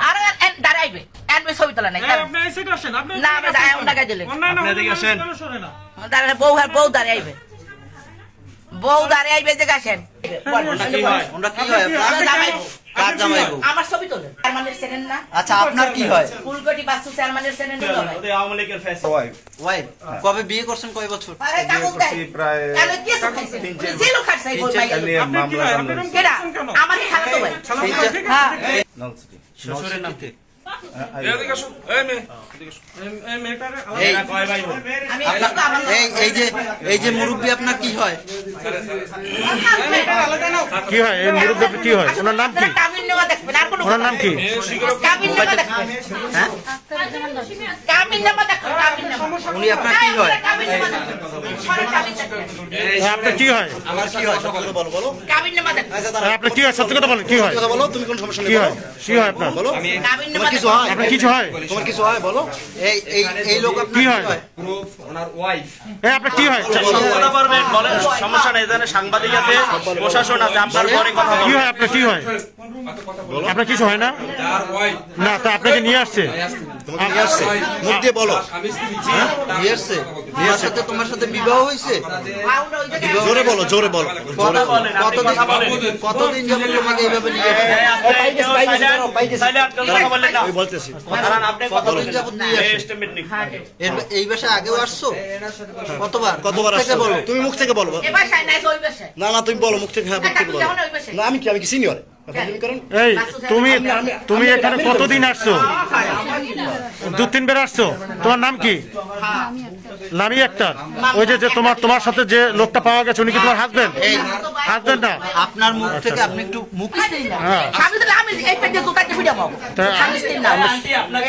আরে এন- দাঁড়াইবে। এনবে ছবি তোলা নাই। আপনি সাইডে আসেন আপনি না আমরা দাঁড়াই অন্য কাজে লেগে আপনি এদিকে আসেন। কেন সরে না? দাঁড়ান বউ আর বউ দাঁড়িয়ে আইবে। বউ দাঁড়িয়ে যে গাছেন কি হয়? কি হয়? আপনার কার জামাই বউ? আমার ছবি তোলেন। চেয়ারম্যানের চেনেন না? আচ্ছা আপনার কি হয়? ফুলকটি বাস্তু চেয়ারম্যানের চেনেন না ভাই। ওয়াইফ কবে বিয়ে করছেন কয় বছর? আরে কাগজ প্রায় কি জেলও ভাই আপনি কি হয়? আপনি কেডা? আমার ভাই। হ্যাঁ শ্বশুরের নাম কি? এই যে মুরব্বী আপনার কি হয়? কি হয়? এই মুরব্বী কি হয়? ওনার নাম কি? কাবিন নেওয়া দেখবেন আর কোনো ওনার নাম কি? কাবিন নেওয়া দেখবেন হ্যাঁ? কাবিন নেওয়া দেখবেন কাবিন নেওয়া উনি আপনার কি হয়? কাবিন নেওয়া দেখবেন সরে কাবিন দেখবেন আপনার কি হয়? আমার কি হয় বলো বলো কাবিন নেওয়া দেখবেন আপনার কি হয়? সত্যি কথা বলেন কি হয়? কথা বলো তুমি কোন সমস্যা কি হয়? কি হয় আপনার? বলো। তোমার কিছু হয়? আপনার কিছু হয়? তোমার কিছু হয় বলো। এই এই এই লোক আপনার কি কি হয়? এই আপনার কি হয়? কথা পারবেন বলেন। সমস্যা নেই এখানে সাংবাদিক আছে প্রশাসন আছে আপনার পরে কথা কি হয় আপনার কি হয়? আপনার কিছু হয় না না তা আপনাকে নিয়ে আসছে তোমাকে নিয়ে আসছে মুখ দিয়ে বলো হ্যাঁ? নিয়ে আসছে তোমার সাথে তোমার সাথে বিবাহ হয়েছে জোরে বলো জোরে বলো জোরে বলো বলেন, আপনি কতদিন কতদিন যাবত তোমাকে এইভাবে নিয়ে বলতেছি কতদিন যাবত নিয়ে এই আগেও আসছো কতবার কতবার থেকে বলো তুমি মুখ থেকে বলো না না তুমি বলো মুখ থেকে হ্যাঁ মুখ থেকে বলো। না আমি কি আমি কি সিনিয়র এই তুমি তুমি এখানে কতদিন আসছো? দু তিনবার আসছো? তোমার নাম কি? নামই একটা। ওই যে যে তোমার তোমার সাথে যে লোকটা পাওয়া গেছে উনি কি তোমার হাজবেন্ড হাজবেন্ড না? আপনার মুখ থেকে আপনি একটু মুখ হ্যাঁ। নাম আপনাকে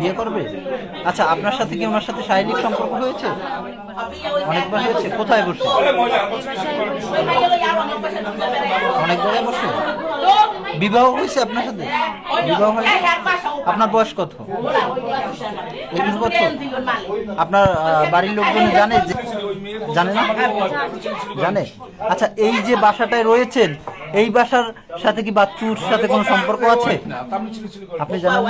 বিয়ে করবে? আচ্ছা আপনার সাথে কি ওনার সাথে শারীরিক সম্পর্ক হয়েছে? অনেকবার হয়েছে। কোথায় বসে? অনেকবার বসে? বিবাহ হয়েছে আপনার সাথে? বিবাহ হয়েছে? আপনার বয়স কত? একুশ বছর? আপনার বাড়ির লোকজন জানে জানে না? জানে? আচ্ছা এই যে বাসাটায় রয়েছেন এই বাসার সাথে কি বাচ্চুর সাথে কোনো সম্পর্ক আছে? আপনি জানেন